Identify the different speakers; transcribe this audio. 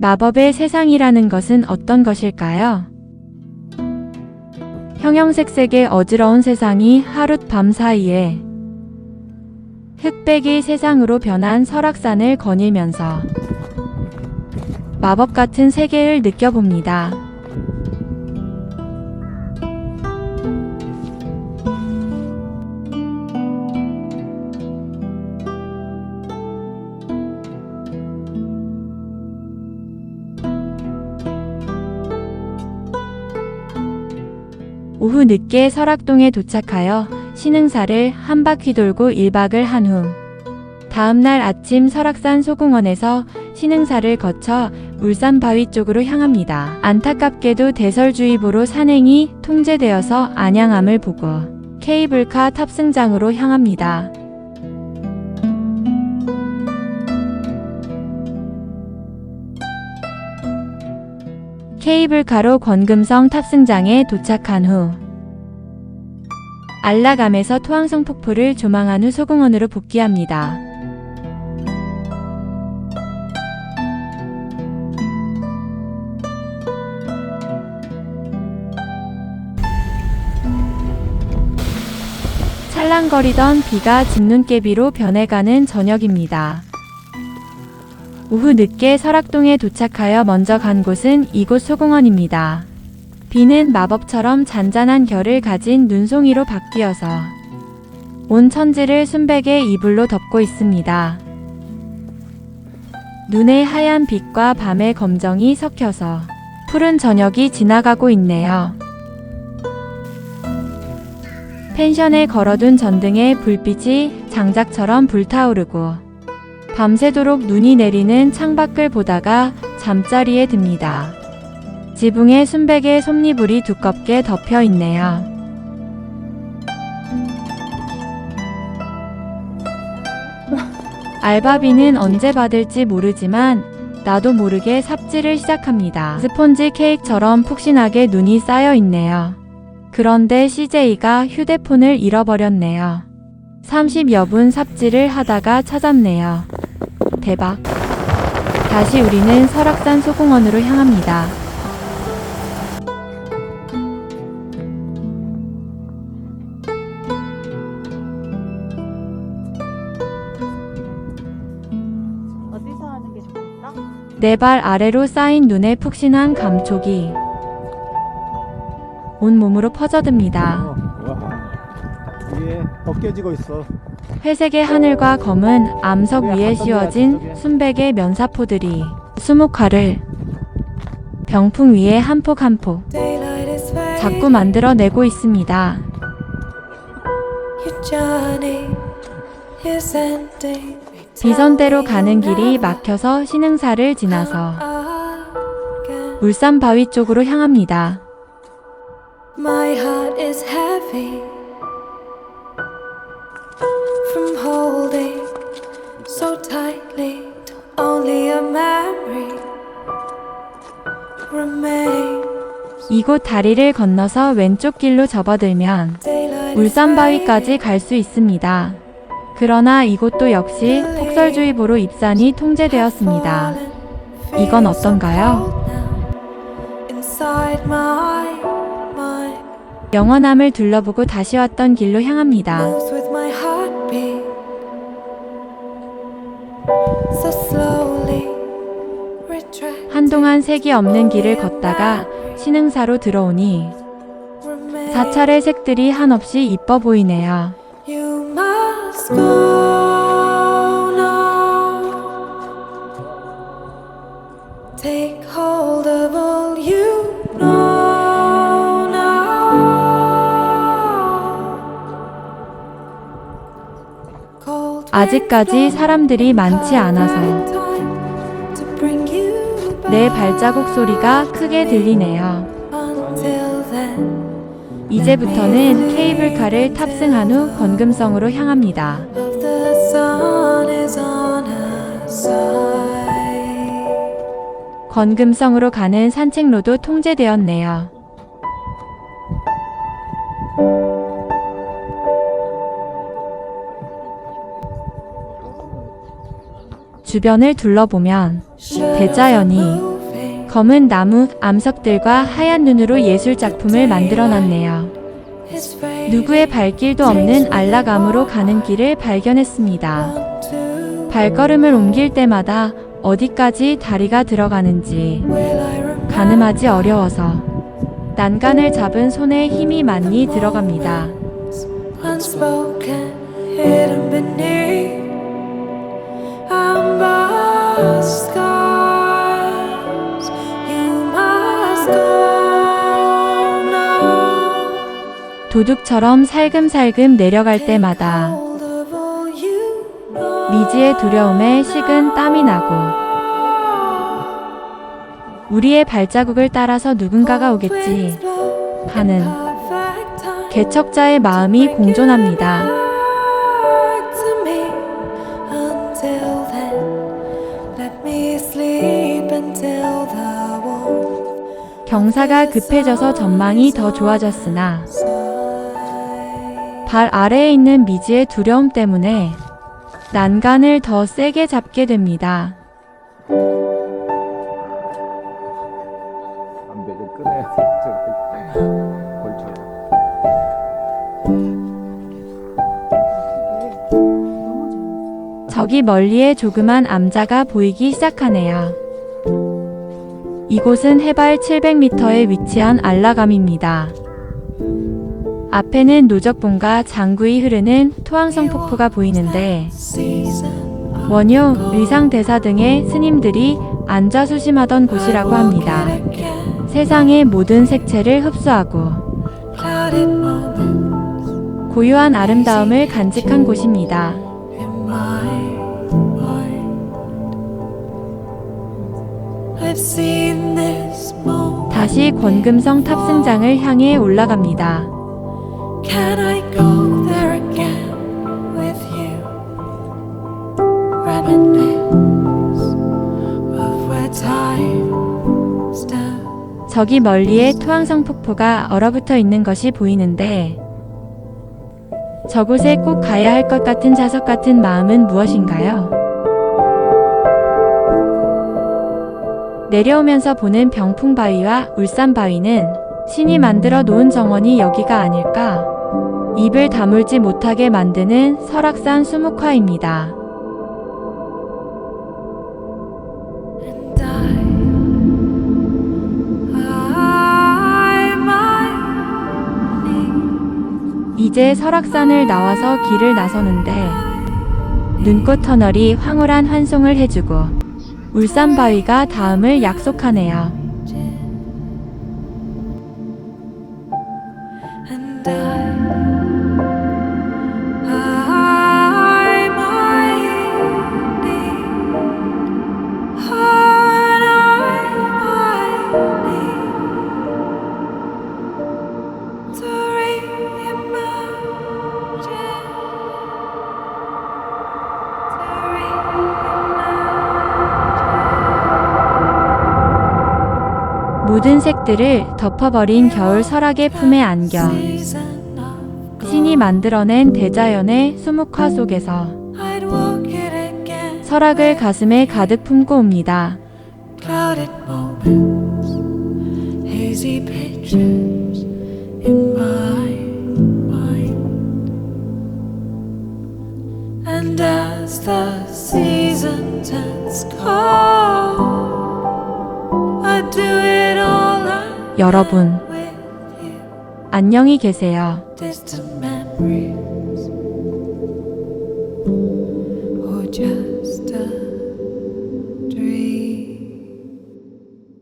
Speaker 1: 마법의 세상이라는 것은 어떤 것일까요? 형형색색의 어지러운 세상이 하룻밤 사이에 흑백의 세상으로 변한 설악산을 거닐면서 마법 같은 세계를 느껴봅니다. 오후 늦게 설악동에 도착하여 신흥사를 한 바퀴 돌고 1박을 한 후 다음날 아침 설악산 소궁원에서 신흥사를 거쳐 울산 바위 쪽으로 향합니다. 안타깝게도 대설주의보로 산행이 통제되어서 안양암을 보고 케이블카 탑승장으로 향합니다. 케이블카로 권금성 탑승장에 도착한 후 안락암에서 토항성 폭포를 조망한 후 소궁원으로 복귀합니다. 찰랑거리던 비가 진눈깨비로 변해가는 저녁입니다. 오후 늦게 설악동에 도착하여 먼저 간 곳은 이곳 소공원입니다. 비는 마법처럼 잔잔한 결을 가진 눈송이로 바뀌어서 온 천지를 순백의 이불로 덮고 있습니다. 눈의 하얀 빛과 밤의 검정이 섞여서 푸른 저녁이 지나가고 있네요. 펜션에 걸어둔 전등의 불빛이 장작처럼 불타오르고 밤새도록 눈이 내리는 창밖을 보다가 잠자리에 듭니다. 지붕에 순백의 솜니불이 두껍게 덮여 있네요. 알바비는 언제 받을지 모르지만 나도 모르게 삽질을 시작합니다. 스폰지 케이크처럼 푹신하게 눈이 쌓여 있네요. 그런데 CJ가 휴대폰을 잃어버렸네요. 30여 분 삽질을 하다가 찾았네요. 대박. 다시 우리는 설악산 소공원으로 향합니다.
Speaker 2: 어디서 하는 게 좋겠어?
Speaker 1: 네발 아래로 쌓인 눈의 푹신한 감촉이 온 몸으로 퍼져듭니다.
Speaker 3: 어, 와. 위에 벗겨지고 있어.
Speaker 1: 회색의 하늘과 검은 암석 위에 씌워진 순백의 면사포들이 수묵화를 병풍 위에 한 폭 한 폭 자꾸 만들어내고 있습니다. 비선대로 가는 길이 막혀서 신흥사를 지나서 울산 바위 쪽으로 향합니다.
Speaker 4: My heart is heavy
Speaker 1: 이곳 다리를 건너서 왼쪽 길로 접어들면
Speaker 4: Daylight is
Speaker 1: 울산 바위까지 갈 수 있습니다. 그러나 이곳도 역시 폭설주의보로 입산이 통제되었습니다. 이건 어떤가요? 영원함을 둘러보고 다시 왔던 길로 향합니다. 한동안 색이 없는 길을 걷다가 신흥사로 들어오니. 사찰의 색들이 한없이 이뻐 보이네요. 아직까지 사람들이 많지 않아서 내. 발자국 소리가 크게 들리네요. 이제부터는 케이블카를 탑승한 후 건금성으로 향합니다. 건금성으로 가는 산책로도 통제되었네요. 주변을 둘러보면 대자연이 검은 나무, 암석들과 하얀 눈으로 예술 작품을 만들어 놨네요. 누구의 발길도 없는 안락암으로 가는 길을 발견했습니다. 발걸음을 옮길 때마다 어디까지 다리가 들어가는지 가늠하지 어려워서 난간을 잡은 손에 힘이 많이 들어갑니다. 도둑처럼 살금살금 내려갈 때마다. 미지의 두려움에 식은 땀이 나고 우리의 발자국을 따라서 누군가가 오겠지 하는. 개척자의 마음이 공존합니다. 경사가 급해져서 전망이 더 좋아졌으나 발 아래에 있는 미지의 두려움 때문에 난간을 더 세게 잡게 됩니다.
Speaker 3: 담배 끊어야 돼. 저기
Speaker 1: 멀리에 조그만 암자가 보이기 시작하네요. 이곳은 해발 700m에 위치한 안라감입니다. 앞에는 노적봉과 장구이 흐르는 토항성 폭포가 보이는데 원효, 의상 대사 등의 스님들이 앉아 수심하던 곳이라고 합니다. 세상의 모든 색채를 흡수하고 고유한 아름다움을 간직한 곳입니다. 다시 권금성 탑승장을 향해 올라갑니다.
Speaker 4: Can I go there again with you? Reminisce of where time stands.
Speaker 1: 저기 멀리에 토항성 폭포가 얼어붙어 있는 것이 보이는데 저곳에 꼭 가야 할 것 같은 자석 같은 마음은 무엇인가요? 내려오면서 보는 병풍바위와 울산바위는 신이 만들어 놓은 정원이 여기가 아닐까? 입을 다물지 못하게 만드는 설악산 수묵화입니다. 이제 설악산을 나와서 길을 나서는데 눈꽃 터널이 황홀한 환송을 해주고 울산바위가 다음을 약속하네요.
Speaker 4: And
Speaker 1: 모든 색들을 덮어버린 겨울 설악의 품에 안겨 신이 만들어낸 대자연의 수묵화 속에서. 설악을 가슴에 가득 품고 옵니다. 여러분. 안녕히 계세요.